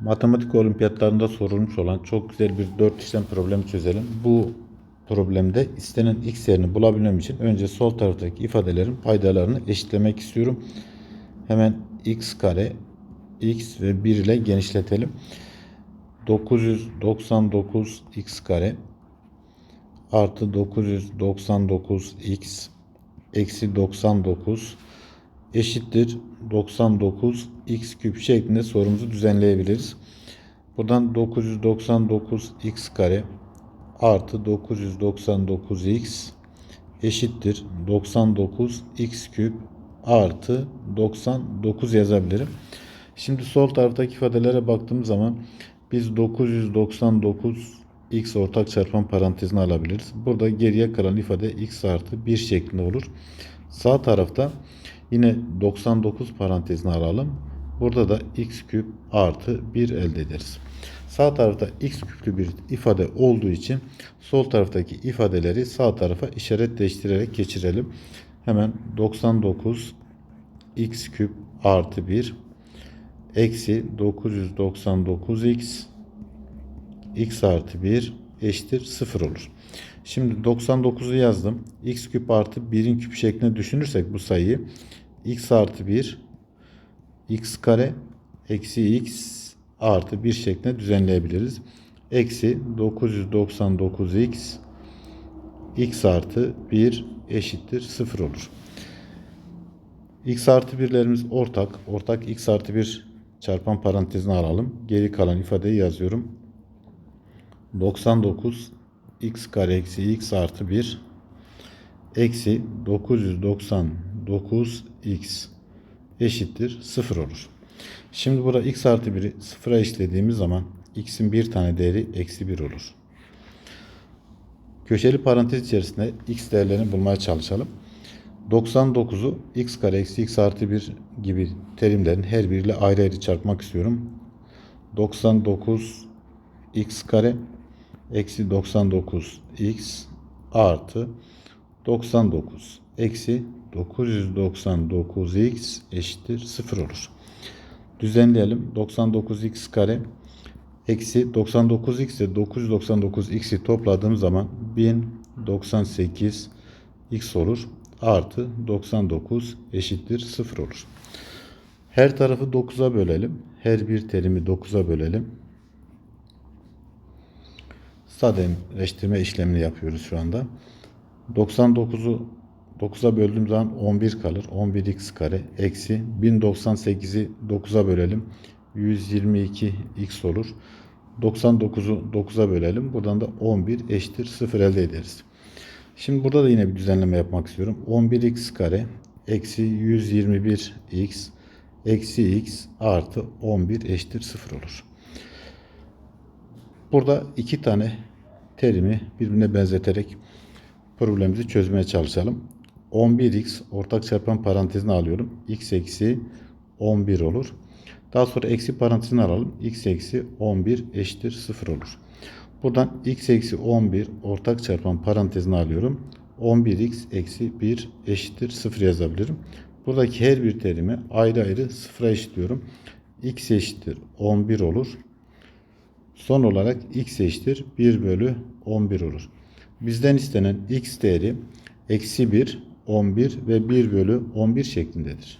Matematik olimpiyatlarında sorulmuş olan çok güzel bir dört işlem problemi çözelim. Bu problemde istenen x değerini bulabilmem için önce sol taraftaki ifadelerin paydalarını eşitlemek istiyorum. Hemen x kare x ve 1 ile genişletelim. 999 x kare artı 999 x eksi 99 eşittir 99 x küp şeklinde sorumuzu düzenleyebiliriz. Buradan 999 x kare artı 999 x eşittir 99 x küp artı 99 yazabilirim. Şimdi sol taraftaki ifadelere baktığım zaman biz 999 x ortak çarpan parantezine alabiliriz. Burada geriye kalan ifade x artı 1 şeklinde olur. Sağ tarafta yine 99 parantezine alalım. Burada da x küp artı 1 elde ederiz. Sağ tarafta x küplü bir ifade olduğu için sol taraftaki ifadeleri sağ tarafa işaret değiştirerek geçirelim. Hemen 99 x küp artı 1 eksi 999x x artı 1 eşittir 0 olur. Şimdi 99'u yazdım. x küp artı 1'in küp şeklinde düşünürsek bu sayıyı x artı 1 x kare eksi x artı 1 şeklinde düzenleyebiliriz. Eksi 999x x artı 1 eşittir 0 olur. x artı 1'lerimiz ortak. Ortak x artı 1 çarpan parantezine alalım. Geri kalan ifadeyi yazıyorum. 99 x kare eksi x artı 1 eksi 999 x eşittir 0 olur. Şimdi burada x artı 1'i sıfıra eşitlediğimiz zaman x'in bir tane değeri eksi 1 olur. Köşeli parantez içerisinde x değerlerini bulmaya çalışalım. 99'u x kare eksi x artı 1 gibi terimlerin her biriyle ayrı ayrı çarpmak istiyorum. 99 x kare eksi 99 x artı 99 eksi 999 x eşittir 0 olur. Düzenleyelim. 99x kare eksi 99x ile 999x'i topladığım zaman 1098 x olur. Artı 99 eşittir 0 olur. Her tarafı 9'a bölelim. Her bir terimi 9'a bölelim. Sadeleştirme işlemini yapıyoruz şu anda. 99'u 9'a böldüğüm zaman 11 kalır. 11x kare eksi 1098'i 9'a bölelim. 122x olur. 99'u 9'a bölelim. Buradan da 11 eşittir 0 elde ederiz. Şimdi burada da yine bir düzenleme yapmak istiyorum. 11x kare eksi 121x eksi x artı 11 eşittir 0 olur. Burada iki tane terimi birbirine benzeterek problemimizi çözmeye çalışalım. 11x ortak çarpan parantezine alıyorum. x eksi 11 olur. Daha sonra eksi parantezine alalım. x eksi 11 eşittir 0 olur. Buradan x eksi 11 ortak çarpan parantezine alıyorum. 11x eksi 1 eşittir 0 yazabilirim. Buradaki her bir terimi ayrı ayrı sıfıra eşitliyorum. x eşittir 11 olur. Son olarak x eşittir 1 bölü 11 olur. Bizden istenen x değeri eksi 1, 11 ve 1 bölü 11 şeklindedir.